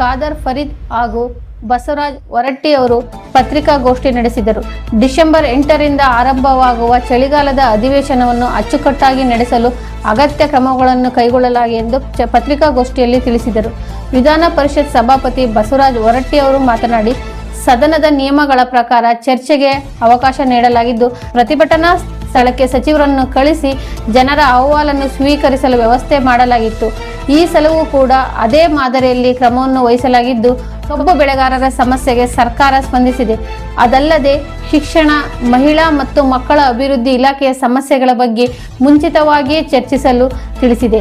ಖಾದರ್ ಫರೀದ್ ಹಾಗೂ ಬಸವರಾಜ್ ಹೊರಟ್ಟಿ ಅವರು ಪತ್ರಿಕಾಗೋಷ್ಠಿ ನಡೆಸಿದರು. ಡಿಸೆಂಬರ್ ಎಂಟರಿಂದ ಆರಂಭವಾಗುವ ಚಳಿಗಾಲದ ಅಧಿವೇಶನವನ್ನು ಅಚ್ಚುಕಟ್ಟಾಗಿ ನಡೆಸಲು ಅಗತ್ಯ ಕ್ರಮಗಳನ್ನು ಕೈಗೊಳ್ಳಲಾಗಿದೆ ಎಂದು ಪತ್ರಿಕಾಗೋಷ್ಠಿಯಲ್ಲಿ ತಿಳಿಸಿದರು. ವಿಧಾನ ಪರಿಷತ್ ಸಭಾಪತಿ ಬಸವರಾಜ್ ಹೊರಟ್ಟಿ ಅವರು ಮಾತನಾಡಿ, ಸದನದ ನಿಯಮಗಳ ಪ್ರಕಾರ ಚರ್ಚೆಗೆ ಅವಕಾಶ ನೀಡಲಾಗಿದ್ದು, ಪ್ರತಿಭಟನಾ ಸ್ಥಳಕ್ಕೆ ಸಚಿವರನ್ನು ಕಳಿಸಿ ಜನರ ಅಹವಾಲನ್ನು ಸ್ವೀಕರಿಸಲು ವ್ಯವಸ್ಥೆ ಮಾಡಲಾಗಿತ್ತು. ಈ ಸಲವೂ ಕೂಡ ಅದೇ ಮಾದರಿಯಲ್ಲಿ ಕ್ರಮವನ್ನು ವಹಿಸಲಾಗಿದ್ದು ಕಬ್ಬು ಬೆಳೆಗಾರರ ಸಮಸ್ಯೆಗೆ ಸರ್ಕಾರ ಸ್ಪಂದಿಸಿದೆ. ಅದಲ್ಲದೆ ಶಿಕ್ಷಣ ಮಹಿಳಾ ಮತ್ತು ಮಕ್ಕಳ ಅಭಿವೃದ್ಧಿ ಇಲಾಖೆಯ ಸಮಸ್ಯೆಗಳ ಬಗ್ಗೆ ಮುಂಚಿತವಾಗಿಯೇ ಚರ್ಚಿಸಲು ತಿಳಿಸಿದೆ.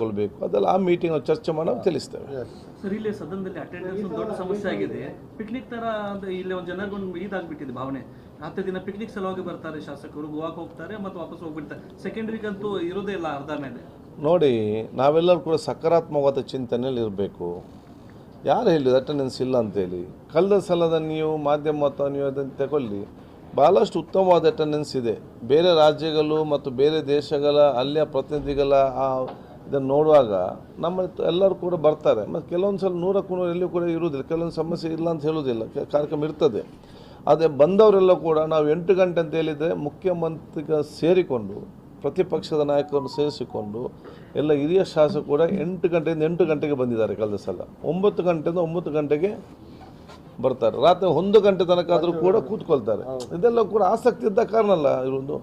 ಕೊಳ್ಬೇಕು ಅದೆಲ್ಲ ಆ ಮೀಟಿಂಗ್ ಚರ್ಚೆ ಮಾಡೋ ತಿಳಿಸ್ತೇವೆ. ಸರ್ ಇಲ್ಲಿ ಸದನದಲ್ಲಿ ಅಟೆಂಡೆನ್ಸ್ ದೊಡ್ಡ ಸಮಸ್ಯೆ ಆಗಿದೆ. ಪಿಕ್ನಿಕ್ ತರ ಇಲ್ಲಿ ಒಂದು ಜನರಿಗೊಂದು ಇದಾಗ್ಬಿಟ್ಟಿದೆ ಭಾವನೆ. ಹತ್ತು ದಿನ ಪಿಕ್ನಿಕ್ ಸಲುವಾಗಿ ಬರ್ತಾರೆ ಶಾಸಕರು ಗೋವಾಕ್ ಹೋಗ್ತಾರೆ ಮತ್ತು ವಾಪಸ್ ಹೋಗ್ಬಿಡ್ತಾರೆ. ಸೆಕೆಂಡ್ ವೀಕ್ ಅಂತೂ ಇರೋದೇ ಇಲ್ಲ ಅರ್ಧ ಮೇಲೆ. ನೋಡಿ, ನಾವೆಲ್ಲರೂ ಕೂಡ ಸಕಾರಾತ್ಮಕವಾದ ಚಿಂತನೆಯಲ್ಲಿ ಇರಬೇಕು. ಯಾರು ಹೇಳಿದ್ರು ಅಟೆಂಡೆನ್ಸ್ ಇಲ್ಲ ಅಂತೇಳಿ? ಕಳೆದ ಸಲದ ನೀವು ಮಾಧ್ಯಮ ಅಥವಾ ನೀವು ಅದನ್ನು ತಗೊಳ್ಳಿ. ಭಾಳಷ್ಟು ಉತ್ತಮವಾದ ಅಟೆಂಡೆನ್ಸ್ ಇದೆ. ಬೇರೆ ರಾಜ್ಯಗಳು ಮತ್ತು ಬೇರೆ ದೇಶಗಳ ಅಲ್ಲಿಯ ಪ್ರತಿನಿಧಿಗಳ ಆ ಇದನ್ನು ನೋಡುವಾಗ ನಮ್ಮ ಎಲ್ಲರೂ ಕೂಡ ಬರ್ತಾರೆ. ಮತ್ತು ಕೆಲವೊಂದು ಸಲ ನೂರಕ್ಕೂ ನೂರು ಎಲ್ಲಿಯೂ ಕೂಡ ಇರುವುದಿಲ್ಲ. ಕೆಲವೊಂದು ಸಮಸ್ಯೆ ಇಲ್ಲ ಅಂತ ಹೇಳೋದಿಲ್ಲ ಕಾರ್ಯಕ್ರಮ ಇರ್ತದೆ. ಅದೇ ಬಂದವರೆಲ್ಲ ಕೂಡ ನಾವು ಎಂಟು ಗಂಟೆ ಅಂತ ಹೇಳಿದರೆ ಮುಖ್ಯಮಂತ್ರಿಗೆ ಸೇರಿಕೊಂಡು ಪ್ರತಿಪಕ್ಷದ ನಾಯಕರನ್ನು ಸೇರಿಸಿಕೊಂಡು ಎಲ್ಲ ಹಿರಿಯ ಶಾಸಕರು ಕೂಡ ಎಂಟು ಗಂಟೆಯಿಂದ ಎಂಟು ಗಂಟೆಗೆ ಬಂದಿದ್ದಾರೆ ಕಳೆದ ಸಲ. ಒಂಬತ್ತು ಗಂಟೆಯಿಂದ ಒಂಬತ್ತು ಗಂಟೆಗೆ ಬರ್ತಾರೆ. ರಾತ್ರಿ ಒಂದು ಗಂಟೆ ತನಕ ಆದರೂ ಕೂಡ ಕೂತ್ಕೊಳ್ತಾರೆ. ಇದೆಲ್ಲ ಕೂಡ ಆಸಕ್ತಿ ಇದ್ದ ಕಾರಣ ಅಲ್ಲ. ಇದೊಂದು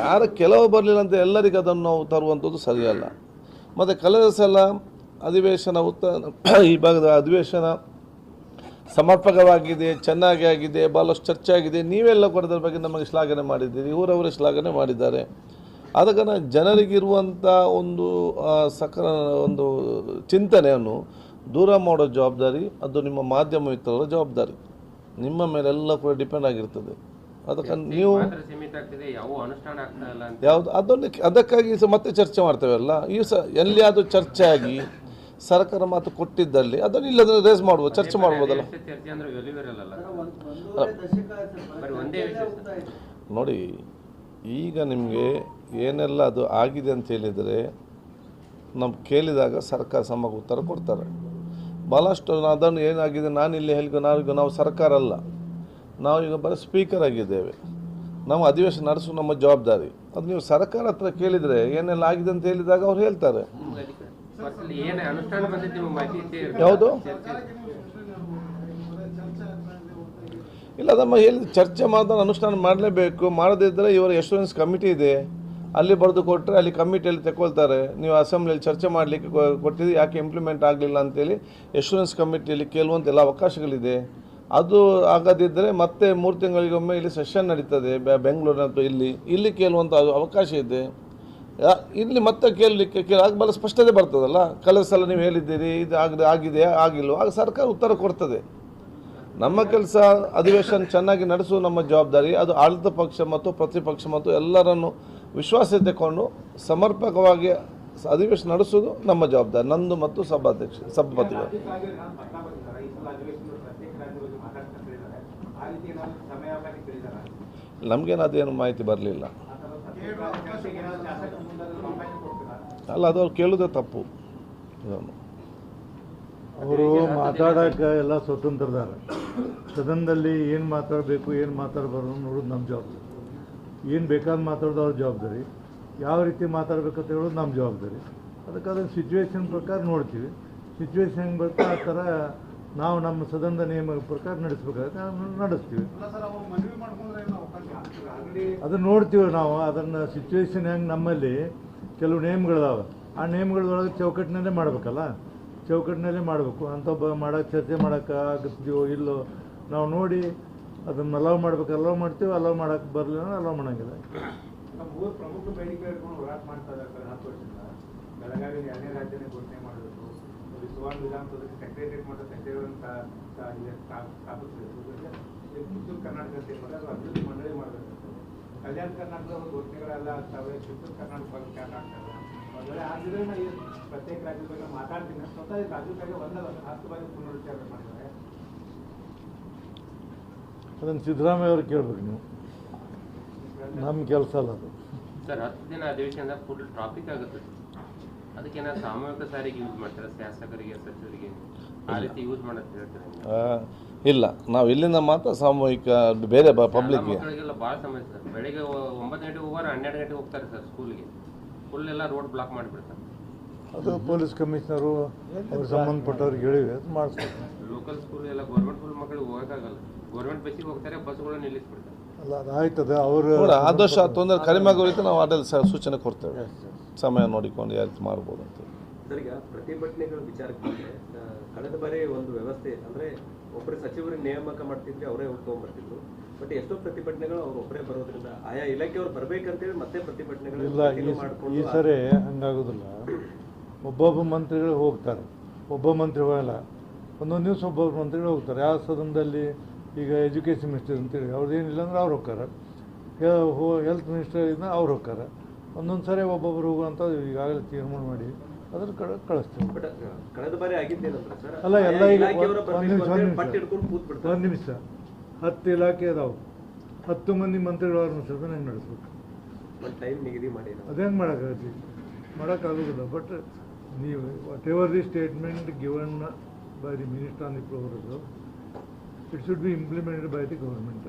ಯಾರು ಕೆಲವು ಬರಲಿಲ್ಲ ಅಂತ ಎಲ್ಲರಿಗೂ ಅದನ್ನು ನಾವು ತರುವಂಥದ್ದು ಸರಿಯಲ್ಲ. ಮತ್ತು ಕಳೆದ ಸಲ ಅಧಿವೇಶನ ಉತ್ತ ಈ ಭಾಗದ ಅಧಿವೇಶನ ಸಮರ್ಪಕವಾಗಿದೆ, ಚೆನ್ನಾಗಿ ಆಗಿದೆ ಭಾಳಷ್ಟು ಚರ್ಚೆ ಆಗಿದೆ. ನೀವೆಲ್ಲ ಕೂಡ ಅದರ ಬಗ್ಗೆ ನಮಗೆ ಶ್ಲಾಘನೆ ಮಾಡಿದ್ದೀರಿ. ಇವರವರೇ ಶ್ಲಾಘನೆ ಮಾಡಿದ್ದಾರೆ. ಆದ ಕಾರಣ ಜನರಿಗಿರುವಂಥ ಒಂದು ಸಕಲ ಸಕ ಒಂದು ಚಿಂತನೆಯನ್ನು ದೂರ ಮಾಡೋ ಜವಾಬ್ದಾರಿ ಅದು ನಿಮ್ಮ ಮಾಧ್ಯಮ ಮಿತ್ರರ ಜವಾಬ್ದಾರಿ. ನಿಮ್ಮ ಮೇಲೆಲ್ಲ ಕೂಡ ಡಿಪೆಂಡ್ ಆಗಿರ್ತದೆ. ಅದಕ್ಕೆ ನೀವು ಮಾತ್ರ ಸೀಮಿತ ಆಗ್ತಿದೆ ಯಾವ ಅನುಷ್ಠಾನ ಆಗ್ತಾ ಇಲ್ಲ ಯಾವುದು ಅದನ್ನು ಅದಕ್ಕಾಗಿ ಸಹ ಮತ್ತೆ ಚರ್ಚೆ ಮಾಡ್ತೇವಲ್ಲ ಈ ಸಹ ಎಲ್ಲಿಯಾದರೂ ಚರ್ಚೆ ಆಗಿ ಸರ್ಕಾರ ಮಾತು ಕೊಟ್ಟಿದ್ದಲ್ಲಿ ಅದನ್ನು ಇಲ್ಲದ್ರೆ ರೇಸ್ ಮಾಡ್ಬೋದು ಚರ್ಚೆ ಮಾಡ್ಬೋದಲ್ಲ. ನೋಡಿ ಈಗ ನಿಮಗೆ ಏನೆಲ್ಲ ಅದು ಆಗಿದೆ ಅಂತ ಹೇಳಿದರೆ ನಮ್ಮ ಕೇಳಿದಾಗ ಸರ್ಕಾರ ಸಮಗ್ರ ಉತ್ತರ ಕೊಡ್ತಾರೆ. ಭಾಳಷ್ಟು ಅದನ್ನು ಏನಾಗಿದೆ, ನಾನು ಇಲ್ಲಿ ಹೇಳಿ ನಾವೀಗ ನಾವು ಸರ್ಕಾರ ಅಲ್ಲ. ನಾವು ಈಗ ಬರೀ ಸ್ಪೀಕರ್ ಆಗಿದ್ದೇವೆ. ನಾವು ಅಧಿವೇಶನ ನಡೆಸೋ ನಮ್ಮ ಜವಾಬ್ದಾರಿ. ಅದು ನೀವು ಸರ್ಕಾರ ಹತ್ರ ಕೇಳಿದರೆ ಏನೆಲ್ಲ ಆಗಿದೆ ಅಂತ ಹೇಳಿದಾಗ ಅವ್ರು ಹೇಳ್ತಾರೆ. ಯಾವುದು? ಇಲ್ಲ ನಮ್ಮ ಹೇಳಿ ಚರ್ಚೆ ಮಾಡಿದ್ರೆ ಅನುಷ್ಠಾನ ಮಾಡಲೇಬೇಕು. ಮಾಡದಿದ್ದರೆ ಇವರ ಎಷ್ಟೊನ್ಸ್ ಕಮಿಟಿ ಇದೆ. ಅಲ್ಲಿ ಬರೆದು ಕೊಟ್ಟರೆ ಅಲ್ಲಿ ಕಮಿಟಿಯಲ್ಲಿ ತಗೊಳ್ತಾರೆ ನೀವು ಅಸೆಂಬ್ಲಿಯಲ್ಲಿ ಚರ್ಚೆ ಮಾಡಲಿಕ್ಕೆ ಕೊಟ್ಟಿದ್ದು ಯಾಕೆ ಇಂಪ್ಲಿಮೆಂಟ್ ಆಗಲಿಲ್ಲ ಅಂತೇಳಿ ಎಶೂರೆನ್ಸ್ ಕಮಿಟಿಯಲ್ಲಿ ಕೇಳುವಂಥ ಎಲ್ಲ ಅವಕಾಶಗಳಿದೆ. ಅದು ಆಗದಿದ್ದರೆ ಮತ್ತೆ ಮೂರು ತಿಂಗಳಿಗೊಮ್ಮೆ ಇಲ್ಲಿ ಸೆಷನ್ ನಡೀತದೆ. ಬೆ- ಬೆಂಗಳೂರಿನ ಅಥವಾ ಇಲ್ಲಿ. ಇಲ್ಲಿ ಕೇಳುವಂಥ ಅವಕಾಶ ಇದೆ. ಇಲ್ಲಿ ಮತ್ತೆ ಕೇಳಲಿಕ್ಕೆ ಕೇಳ, ಆಗ ಬಹಳ ಸ್ಪಷ್ಟತೆ ಬರ್ತದಲ್ಲ. ಕಳೆದ ಸಲ ನೀವು ಹೇಳಿದ್ದೀರಿ, ಇದು ಆಗದೆ ಆಗಿದೆ ಆಗಿಲ್ವೋ? ಆಗ ಸರ್ಕಾರ ಉತ್ತರ ಕೊಡ್ತದೆ. ನಮ್ಮ ಕೆಲಸ ಅಧಿವೇಶನ ಚೆನ್ನಾಗಿ ನಡೆಸುವ ನಮ್ಮ ಜವಾಬ್ದಾರಿ, ಅದು ಆಡಳಿತ ಪಕ್ಷ ಮತ್ತು ಪ್ರತಿಪಕ್ಷ ಮತ್ತು ಎಲ್ಲರನ್ನು ವಿಶ್ವಾಸ ತಗೊಂಡು ಸಮರ್ಪಕವಾಗಿ ಅಧಿವೇಶನ ನಡೆಸೋದು ನಮ್ಮ ಜವಾಬ್ದಾರಿ. ನಂದು ಮತ್ತು ಸಭಾಧ್ಯಕ್ಷ, ಸಭಾಪತಿಗಳು. ನಮಗೇನು ಅದೇನು ಮಾಹಿತಿ ಬರಲಿಲ್ಲ. ಅಲ್ಲ, ಅದು ಅವ್ರು ಕೇಳೋದೇ ತಪ್ಪು. ಅವರು ಮಾತಾಡೋಕೆ ಎಲ್ಲ ಸ್ವತಂತ್ರದಾರ ಸದನದಲ್ಲಿ ಏನು ಮಾತಾಡಬೇಕು, ಏನು ಮಾತಾಡಬಾರ್ದು ನೋಡೋದು ನಮ್ಮ ಜವಾಬ್ದಾರಿ. ಏನು ಬೇಕಾದ ಮಾತಾಡೋದು ಅವ್ರ ಜವಾಬ್ದಾರಿ. ಯಾವ ರೀತಿ ಮಾತಾಡ್ಬೇಕಂತ ಹೇಳೋದು ನಮ್ಮ ಜವಾಬ್ದಾರಿ. ಅದಕ್ಕೆ ಅದನ್ನು ಸಿಚುವೇಶನ್ ಪ್ರಕಾರ ನೋಡ್ತೀವಿ. ಸಿಚುವೇಶನ್ ಬರ್ತಾ ಆ ಥರ ನಾವು ನಮ್ಮ ಸದನದ ನಿಯಮ ಪ್ರಕಾರ ನಡೆಸ್ಬೇಕಾಗುತ್ತೆ ಅದನ್ನು ನಡೆಸ್ತೀವಿ. ಅದನ್ನು ನೋಡ್ತೀವಿ ನಾವು ಅದನ್ನು ಸಿಚುವೇಶನ್ ಹೆಂಗೆ ನಮ್ಮಲ್ಲಿ ಕೆಲವು ನೇಮ್ಗಳಿದಾವೆ ಆ ನೇಮ್ಗಳೊಳಗೆ ಚೌಕಟ್ಟಿನಲ್ಲೇ ಮಾಡಬೇಕಲ್ಲ? ಚೌಕಟ್ಟಿನಲ್ಲೇ ಮಾಡಬೇಕು. ಅಂಥೊಬ್ಬ ಮಾಡೋಕ್ಕೆ ಚರ್ಚೆ ಮಾಡೋಕ್ಕೆ ಆಗುತ್ತೋ ಇಲ್ಲೋ ನಾವು ನೋಡಿ ಅದನ್ನು ಅಲೌ ಮಾಡ್ಬೇಕು ಅಲೌ ಮಾಡ್ತೀವಿ ಅಲೌ ಮಾಡೋಕೆ ಬರಲಿಲ್ಲ ಅಲೌ ಮಾಡೋಂಗಿಲ್ಲ. ಮೂರು ಪ್ರಮುಖ ಬೇಡಿಕೆ ಇಟ್ಕೊಂಡು ಮಾಡ್ತಾ ಇದ್ದಾರೆ ಸರ್, ಹತ್ತು ರಾಜ್ಯನೇ ಘೋಷಣೆ ಮಾಡಬೇಕು ಕರ್ನಾಟಕ ಮಂಡಳಿ ಕಲ್ಯಾಣ ಕರ್ನಾಟಕದ ಘೋಷಣೆಗಳೆಲ್ಲ ಆಗ್ತವೆ. ಕಿತ್ತೂರು ಕರ್ನಾಟಕ ಪ್ರತ್ಯೇಕ ರಾಜ್ಯದ ಬಗ್ಗೆ ಮಾತಾಡ್ತೀನಿ. ಸ್ವತಃ ಈ ರಾಜ್ಯಕ್ಕಾಗಿ ಒಂದಲ್ಲ ಒಂದು ಹತ್ತು ಬಾರಿ ಪುನರುಚ್ಚಾರ ಮಾಡಿದ್ದಾರೆ. ಅದನ್ನು ಸಿದ್ದರಾಮಯ್ಯ ಅವ್ರಿಗೆ ಕೇಳಬೇಕು ನೀವು. ನಮ್ಮ ಕೆಲಸ ಅಲ್ಲ ಅದು. ಸರ್ ಹತ್ತು ದಿನ ಅಧಿವೇಶನ ಫುಲ್ ಟ್ರಾಫಿಕ್ ಆಗುತ್ತೆ. ಅದಕ್ಕೆ ಏನಾದ್ರು ಸಾಮೂಹಿಕ ಸಾರಿಗೆ ಯೂಸ್ ಮಾಡ್ತಾರೆ ಶಾಸಕರಿಗೆ ಸಚಿವರಿಗೆ? ಆ ರೀತಿ ಯೂಸ್ ಮಾಡುತ್ತೆ ಹೇಳ್ತೀರಾ? ಇಲ್ಲ. ನಾವು ಇಲ್ಲಿಂದ ಮಾತ್ರ ಸಾಮೂಹಿಕ ಬೇರೆ ಪಬ್ಲಿಕ್ಗೆ ಮಕ್ಕಳಿಗೆಲ್ಲ ಭಾಳ ಸಮಸ್ಯೆ ಸರ್. ಬೆಳಿಗ್ಗೆ ಒಂಬತ್ತು ಗಂಟೆಗೆ ಹೋಗೋರು ಹನ್ನೆರಡು ಗಂಟೆಗೆ ಹೋಗ್ತಾರೆ ಸರ್ ಸ್ಕೂಲ್ಗೆ ಫುಲ್ ಎಲ್ಲ ರೋಡ್ ಬ್ಲಾಕ್ ಮಾಡಿಬಿಡ್ತಾರೆ ಅದು ಪೊಲೀಸ್ ಕಮಿಷನರು ಅವ್ರಿಗೆ ಸಂಬಂಧಪಟ್ಟವ್ರಿಗೆ ಹೇಳಿವೆ ಅದು ಮಾಡಿಸ್ಬೇಕು. ಲೋಕಲ್ ಸ್ಕೂಲ್ ಎಲ್ಲ ಗೌರ್ಮೆಂಟ್ ಸ್ಕೂಲ್ ಮಕ್ಕಳಿಗೆ ಹೋಗೋಕ್ಕಾಗಲ್ಲ. ಗೌರ್ಮೆಂಟ್ ಬಸ್ಸಿಗೆ ಹೋಗ್ತಾರೆ ಬಸ್ಗಳು ನಿಲ್ಲಿಸ್ಬಿಡ್ತಾರೆ. ಅಲ್ಲ ಅದಾಯ್ತದ ಅವರು ಆದಷ್ಟು ತೊಂದರೆ ಕಡಿಮೆ ಆಗೋ ರೀತಿ ನಾವು ಅದರಲ್ಲಿ ಸ- ಸೂಚನೆ ಕೊಡ್ತೇವೆ. ಸಮಯ ನೋಡಿಕೊಂಡು ಯಾವ ರೀತಿ ಮಾಡ್ಬೋದು ಅಂತ. ಸರ್ ಈಗ ಪ್ರತಿಭಟನೆಗಳ ವಿಚಾರಕ್ಕೆ ಬಂದ್ರೆ ಕಳೆದ ಬಾರಿ ಒಂದು ವ್ಯವಸ್ಥೆ ಅಂದ್ರೆ ಒಬ್ಬರು ಸಚಿವರು ನೇಮಕ ಮಾಡ್ತಿದ್ವಿ ಅವರೇ ಹೋಗಿ ತಗೊಂಡ್ಬರ್ತಿದ್ರು. ಬಟ್ ಎಷ್ಟೋ ಪ್ರತಿಭಟನೆಗಳು ಅವ್ರು ಒಬ್ಬರೇ ಬರೋದ್ರಿಂದ ಆಯಾ ಇಲಾಖೆಯವ್ರು ಬರ್ಬೇಕಂತೇಳಿ ಮತ್ತೆ ಪ್ರತಿಭಟನೆಗಳು ಇಲ್ಲ ಈ ಮಾಡ್ಕೊಂಡು ಸರಿ ಹಂಗಾಗೋದಿಲ್ಲ. ಒಬ್ಬೊಬ್ಬ ಮಂತ್ರಿಗಳು ಹೋಗ್ತಾರೆ. ಒಬ್ಬ ಮಂತ್ರಿ ಹೋಗಲ್ಲ ಒಂದೊಂದು ದಿವಸ ಒಬ್ಬೊಬ್ರು ಅಂತೇಳಿ ಹೋಗ್ತಾರೆ. ಯಾವ ಸದನದಲ್ಲಿ ಈಗ ಎಜುಕೇಷನ್ ಮಿನಿಸ್ಟರ್ ಅಂತೇಳಿ ಅವ್ರದ್ದು ಏನಿಲ್ಲ ಅಂದ್ರೆ ಅವ್ರು ಹೋಗ್ತಾರೆ ಹೆಲ್ತ್ ಮಿನಿಸ್ಟರ್ ಇದ್ದ ಅವ್ರು ಹೋಗ್ತಾರೆ ಒಂದೊಂದು ಸಾರಿ ಒಬ್ಬೊಬ್ರು ಹೋಗುವಂಥ ಈಗಾಗಲೇ ತೀರ್ಮಾನ ಮಾಡಿ ಅದ್ರ ಕಡೆ ಕಳಿಸ್ತೀವಿ. ಕಳೆದ ಬಾರಿ ಅಲ್ಲ, ಎಲ್ಲ ಈಗ ಒಂದ್ ನಿಮಿಷ, ಹತ್ತು ಇಲಾಖೆ ಅದಾವೆ. ಹತ್ತು ಮಂದಿ ಮಂತ್ರಿಗಳು ಅವ್ರನ್ನ ಸದನ ಹೆಂಗೆ ನಡೆಸ್ಬೇಕು. ಅದೇನು ಮಾಡೋಕ್ಕಾಗತ್ತೆ? ಮಾಡೋಕ್ಕಾಗೋದಿಲ್ಲ. ಬಟ್ ನೀವು whatever the statement given by the minister on the progress it should be implemented by the government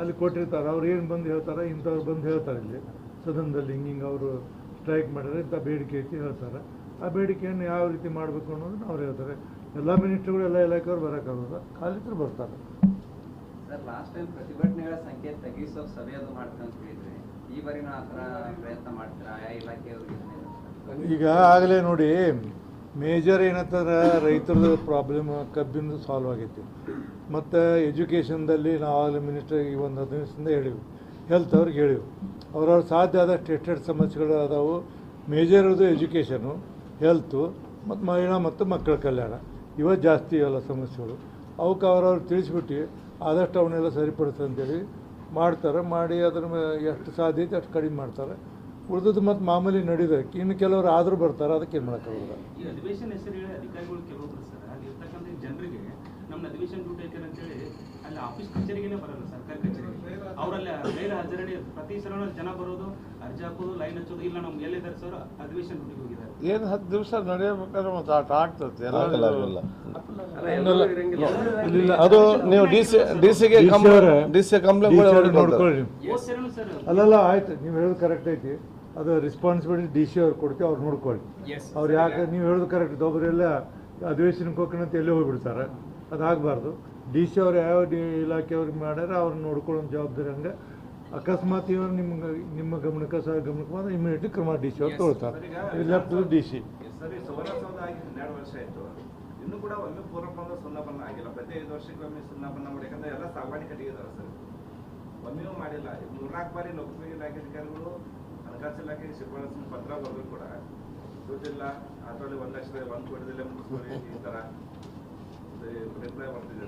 ಅಲ್ಲಿ ಕೊಟ್ಟಿರ್ತಾರೆ ಅವ್ರು ಏನು ಬಂದು ಹೇಳ್ತಾರೆ ಇಂಥವ್ರು ಬಂದು ಹೇಳ್ತಾರೆ ಇಲ್ಲಿ. ಸದನದಲ್ಲಿ ಹಿಂಗೆ ಹಿಂಗೆ ಅವರು ಸ್ಟ್ರೈಕ್ ಮಾಡಿದ್ರೆ ಇಂಥ ಬೇಡಿಕೆ ಐತಿ ಹೇಳ್ತಾರೆ. ಆ ಬೇಡಿಕೆಯನ್ನು ಯಾವ ರೀತಿ ಮಾಡಬೇಕು ಅನ್ನೋದನ್ನ ಅವ್ರು ಹೇಳ್ತಾರೆ. ಎಲ್ಲ ಮಿನಿಸ್ಟ್ರುಗಳು ಎಲ್ಲ ಇಲಾಖೆಯವ್ರು ಬರೋಕ್ಕಾಗಲ್ಲ ಖಾಲಿದ್ರು ಬರ್ತಾರೆ. ಸರ್ ಲಾಸ್ಟ್ ಟೈಮ್ ಪ್ರತಿಭಟನೆಗಳ ಸಂಖ್ಯೆ ತೆಗಿಸೋ ಸಭೆ ಅದು ಮಾಡ್ತಂತ ಹೇಳಿದ್ರಿ. ಈ ಬಾರಿನೂ ಆ ಥರ ಪ್ರಯತ್ನ ಮಾಡ್ತೀರಾ? ಆಯಾ ಇಲಾಖೆಯವ್ರಿಗೆ ಈಗ ಆಗಲೇ ನೋಡಿ ಮೇಜರ್ ಏನಂತಂದ್ರೆ ರೈತರದ ಪ್ರಾಬ್ಲಮ್ ಕಬ್ಬಿಂದು ಸಾಲ್ವ್ ಆಗೈತಿ. ಮತ್ತು ಎಜುಕೇಷನ್ದಲ್ಲಿ ನಾವು ಆಗಲಿ ಈ ಒಂದು ಹತ್ತು ದಿವಸದಿಂದ ಹೇಳಿವಿ. ಹೆಲ್ತ್ ಅವ್ರಿಗೆ ಹೇಳಿವಿ. ಅವ್ರವ್ರ ಸಾಧ್ಯ ಆದಷ್ಟು ಎಷ್ಟೆಷ್ಟು ಸಮಸ್ಯೆಗಳು ಅದಾವು. ಮೇಜರ್ ಇರೋದು ಎಜುಕೇಷನು ಹೆಲ್ತು ಮತ್ತು ಮಹಿಳಾ ಮತ್ತು ಮಕ್ಕಳ ಕಲ್ಯಾಣ. ಇವತ್ತು ಜಾಸ್ತಿ ಇವೆಲ್ಲ ಸಮಸ್ಯೆಗಳು. ಅವಕ್ಕೆ ಅವ್ರವ್ರು ತಿಳಿಸ್ಬಿಟ್ಟು ಆದಷ್ಟು ಅವನ್ನೆಲ್ಲ ಸರಿಪಡಿಸ್ತಂತೇಳಿ ಮಾಡ್ತಾರೆ. ಮಾಡಿ ಅದ್ರ ಎಷ್ಟು ಸಾಧ್ಯ ಐತೆ ಅಷ್ಟು ಕಡಿಮೆ ಮಾಡ್ತಾರೆ. ಉಳಿದದ್ದು ಮತ್ತು ಮಾಮೂಲಿ ನಡೀಬೇಕು ಇನ್ನು ಕೆಲವರು ಆದರೂ ಬರ್ತಾರೆ ಅದಕ್ಕೆ ಏನು ಮಾಡೋಕ್ಕಾಗಲ್ಲ ಈ ಅಧಿವೇಶನ ಹೆಸರು ಅಧಿಕಾರಿಗಳು ಕೆಲವೊಬ್ಬರು ಸರ್. ಅಲ್ಲಿರ್ತಕ್ಕಂಥ ಜನರಿಗೆ ನಮ್ಮ ಅಧಿವೇಶನ ಡ್ಯೂಟಿ ಹಾಕ್ಯಾರ ಅಂತೇಳಿ ಅಲ್ಲಿ ಆಫೀಸ್ ಕಚೇರಿಗೇನೆ ಬರಲ್ಲ ಸರ್ಕಾರಿ ಕಚೇರಿಗೆ. ಅವರಲ್ಲಿ ಗೈರು ಹಾಜರಡಿ ಪ್ರತಿ ಸಲ ಜನ ಬರೋದು ಅರ್ಜಿ ಹಾಕೋದು ಲೈನ್ ಹಚ್ಚೋದು ಇಲ್ಲ ನಮ್ಗೆ ಎಲ್ಲಿದ್ದಾರೆ ಸರ್ ಅಧಿವೇಶನ ಡ್ಯೂಟಿಗೆ ಹೋಗಿದ್ದಾರೆ. ಏನು ಹತ್ತು ದಿವಸ ನಡೆಯಬೇಕಾದ್ರೆ ಮತ್ತೆ ಆಟ ಆಗ್ತದೆ. ಎಲ್ಲ ಅದು ನೀವು ಡಿ ಸಿ ಡಿ ಸಿಗೆ ಡಿ ಸಿ ಕಂಪ್ಲೇಂಟ್. ನೋಡ್ಕೊಳ್ಳಿ. ಅಲ್ಲಲ್ಲ ಆಯ್ತು. ನೀವು ಹೇಳೋದು ಕರೆಕ್ಟ್ ಐತಿ. ಅದು ರೆಸ್ಪಾನ್ಸಿಬಿಲಿಟಿ ಡಿ ಸಿ ಅವ್ರು ಕೊಡ್ತೀವಿ ಅವ್ರು ನೋಡ್ಕೊಳ್ಳಿ. ಅವ್ರು ಯಾಕೆ ನೀವು ಹೇಳೋದು ಕರೆಕ್ಟ್ ಒಬ್ಬರೆಲ್ಲ ಅಧಿವೇಶನಕ್ಕೆ ಹೋಗ್ಕೊಂಡಂತ ಎಲ್ಲೇ ಹೋಗ್ಬಿಡ್ತಾರೆ. ಅದಾಗಬಾರ್ದು ಡಿ ಸಿ ಅವ್ರು ಯಾವ ಡಿ ಇಲಾಖೆಯವ್ರಿಗೆ ಮಾಡ್ಯಾರ ಅವ್ರನ್ನ ನೋಡ್ಕೊಳ್ಳೋ ಜವಾಬ್ದಾರಿ ಹಂಗೆ. ಅಕಸ್ಮಾತ್ ಇವ್ರು ನಿಮ್ಗೆ ನಿಮ್ಮ ಗಮನಕ್ಕೆ ಸಹ ಗಮನಕ್ಕೆ ಬಂದ್ರೆ ಇಮಿಡಿಯೇಟ್ಲಿ ಕ್ರಮ ಡಿ ಸಿ ಅವ್ರು ತೊಗೊಳ್ತಾರೆ. ಲೆಫ್ಟ್ ಡಿ ಸಿ ಹನ್ನೆರಡು ವರ್ಷ ಆಯ್ತು. ಇನ್ನೂ ಕೂಡ ಸುಣ್ಣಬಣ್ಣ ಆಗಿಲ್ಲ. ಪ್ರತಿ ಐದು ವರ್ಷಕ್ಕೆ ಒಮ್ಮೆ ಸುಣ್ಣಬಣ್ಣ ಮಾಡಿ ಯಾಕಂದ್ರೆ ಎಲ್ಲ ಸಾಗವಾಣಿ ಸರ್. ಒಮ್ಮೆಯೂ ಮಾಡಿಲ್ಲ. ಮೂರ್ನಾಲ್ಕು ಬಾರಿ ಲೋಕಸಭೆ ಇಲಾಖೆ ಅಧಿಕಾರಿಗಳು ಹಣಕಾಸು ಇಲಾಖೆ ಶಿಫಾರಸಿನ ಪತ್ರ ಬರೆದ್ರು ಕೂಡ ದುಡ್ಡಿಲ್ಲ ಅದರಲ್ಲಿ ಒಂದು ಲಕ್ಷದ ಒಂದು ಕೋಟಿದಲ್ಲೇ ಮುಗಿಸ್ಕೊಳ್ಳಿ ಈ ಥರ ರಿಪ್ಲೈ ಬರ್ತಿದೆ.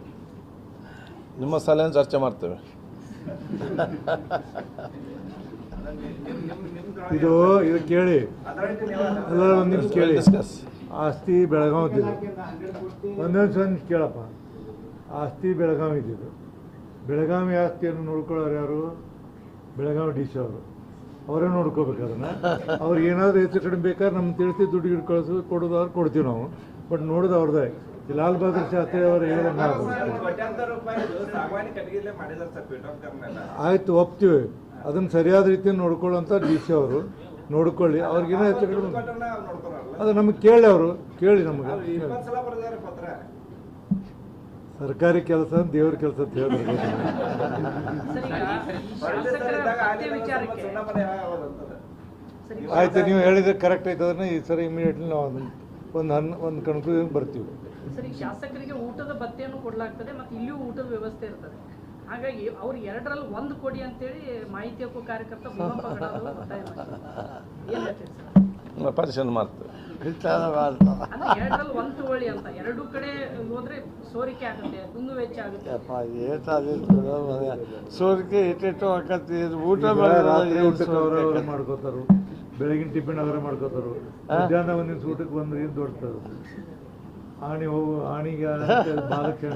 ನಿಮ್ಮ ಸಲಹೆ ಚರ್ಚೆ ಮಾಡ್ತೇವೆ. ಇದು ಇದು ಕೇಳಿ. ಒಂದು ನಿಮಿಷ ಕೇಳಿ. ಡಿಸ್ಕಸ್ ಆಸ್ತಿ ಬೆಳಗಾವಿ ಇದ್ದಿದ್ದು ಒಂದೊಂದು ಒಂದು ಕೇಳಪ್ಪ. ಆಸ್ತಿ ಬೆಳಗಾವಿ ಇದ್ದಿದ್ದು ಬೆಳಗಾವಿ ಆಸ್ತಿಯನ್ನು ನೋಡ್ಕೊಳ್ಳೋರು ಯಾರು? ಬೆಳಗಾವಿ ಡಿ ಸಿ ಅವರು. ಅವರೇ ನೋಡ್ಕೋಬೇಕು ಅದನ್ನು. ಅವ್ರಿಗೆ ಏನಾದರೂ ಹೆಚ್ಚು ಕಡಿಮೆ ಬೇಕಾದ್ರೆ ನಮ್ಗೆ ತಿಳಿಸಿ ದುಡ್ಡು ಗಿಡ ಕಳಿಸ್ ಕೊಡೋದಾದ್ರೆ ಕೊಡ್ತೀವಿ ನಾವು. ಬಟ್ ನೋಡಿದ ಅವ್ರದ್ದೇ ಈ ಲಾಲ್ ಬಹದ್ದೂರ್ ಶಾಸ್ತ್ರಿ ಅವರು ಹೇಳಿದಂಗೆ ಆಯಿತು, ಒಪ್ತೀವಿ. ಅದನ್ನು ಸರಿಯಾದ ರೀತಿಯಲ್ಲಿ ನೋಡ್ಕೊಳ್ಳೋಂಥ ಡಿ ಸಿ ಅವರು. ನೋಡ್ಕೊಳ್ಳಿ. ಅವ್ರಿಗೇನೋ ಹೆಚ್ಚು ಕಡಿಮೆ ಅದು ನಮಗೆ ಕೇಳಿ ಅವರು. ಕೇಳಿ ನಮಗೆ ಇಪ್ಪತ್ತು ಸಲ ಬರೆದಾರೆ ಪತ್ರ ಸರ್ಕಾರಿ ಕೆಲಸ ದೇವ್ರ ಕೆಲಸ ಅಂತ ಹೇಳಿದ್ರೆ ಆಯ್ತು ನೀವು ಹೇಳಿದ್ರೆ ಕರೆಕ್ಟ್ ಐತೆ ಅಂದ್ರೆ ಈ ಸರಿ ಇಮಿಡಿಯೇಟ್ಲಿ ನಾವು ಅದನ್ನ ಒಂದು ಹನ್ ಒಂದು ಕನ್ಕ್ಲೂಷನ್ ಬರ್ತೀವಿ. ಸರಿ ಶಾಸಕರಿಗೆ ಊಟದ ಭತ್ತೆಯನ್ನು ಕೊಡಲಾಗ್ತದೆ ಮತ್ತು ಇಲ್ಲಿಯೂ ಊಟದ ವ್ಯವಸ್ಥೆ ಇರ್ತದೆ. ಹಾಗಾಗಿ ಅವ್ರು ಎರಡರಲ್ಲಿ ಒಂದು ಕೊಡಿ ಅಂತೇಳಿ ಮಾಹಿತಿ ಹಕ್ಕು ಕಾರ್ಯಕರ್ತ ಭೂಮಪ್ಪ ಹೇಳ್ತೀರಿ ಸೋರಿಕೆ ಇಟ್ಟಿಟ್ಟು ಆಕತಿ ಊಟ ಮಾಡ್ಕೋತಾರ ಅವರೇ ಬೆಳಗಿನ ಟಿಫಿನ್ ಅವರೇ ಮಾಡ್ಕೋತಾರು. ಮಧ್ಯಾಹ್ನ ಒಂದಿನ ಊಟಕ್ಕೆ ಬಂದ್ರೆ ಏನು ದೊಡ್ಡ ಆಣಿ ಹೋಗು ಆಣಿಗೆ ಬಳಕೆ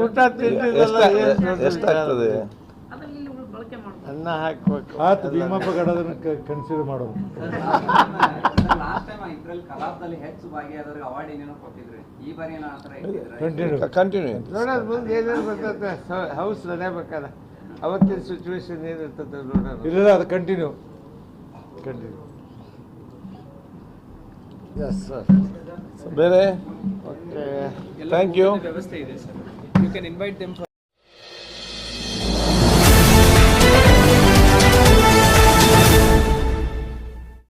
ಊಟ ದೊಡ್ಡ ಎಷ್ಟಾಗ್ತದೆ ಅದನ್ನ ಇಲ್ಲಿ ಉಳ್- ಬಳಕೆ ಓಕೆ ಮಾಡ್ಬೋದು ಅನ್ನ ಹಾಕ್ಬೇಕು. ಆತ ಭೀಮಪ್ಪ ಗಡದನ್ನ ಕನ್ಸಿಡರ್ ಮಾಡೋದು. ಲಾಸ್ಟ್ ಟೈಮ್ ಇದ್ರಲ್ಲಿ ಕಲಾಪದಲ್ಲಿ ಹೆಚ್ಚು ಭಾಗಿಯಾದವ್ರಿಗೆ ಅವಾರ್ಡ್ ಏನೇನೋ ಕೊಟ್ಟಿದ್ರಿ. ಈ ಬಾರಿ ಆತರ ಇಟ್ಟಿದ್ರೆ ಕಂಟಿನ್ಯೂ ನೋಡೋದು ಮುಂದೆ ಏನೇನು ಬರ್ತದೆ. ಹೌಸ್ ನಡೆಯಬೇಕಲ್ಲ ಅವತ್ತಿನ ಸಿಚುವೇಶನ್ ಏನಿರ್ತದೆ ಇಲ್ಲ ಅದು ಕಂಟಿನ್ಯೂ ಕಂಟಿನ್ಯೂ ಎಸ್ ಸರ್ ಬೇರೆ? ಓಕೆ ಥ್ಯಾಂಕ್ ಯು ವ್ಯವಸ್ಥೆ ಇದೆ sir you can invite them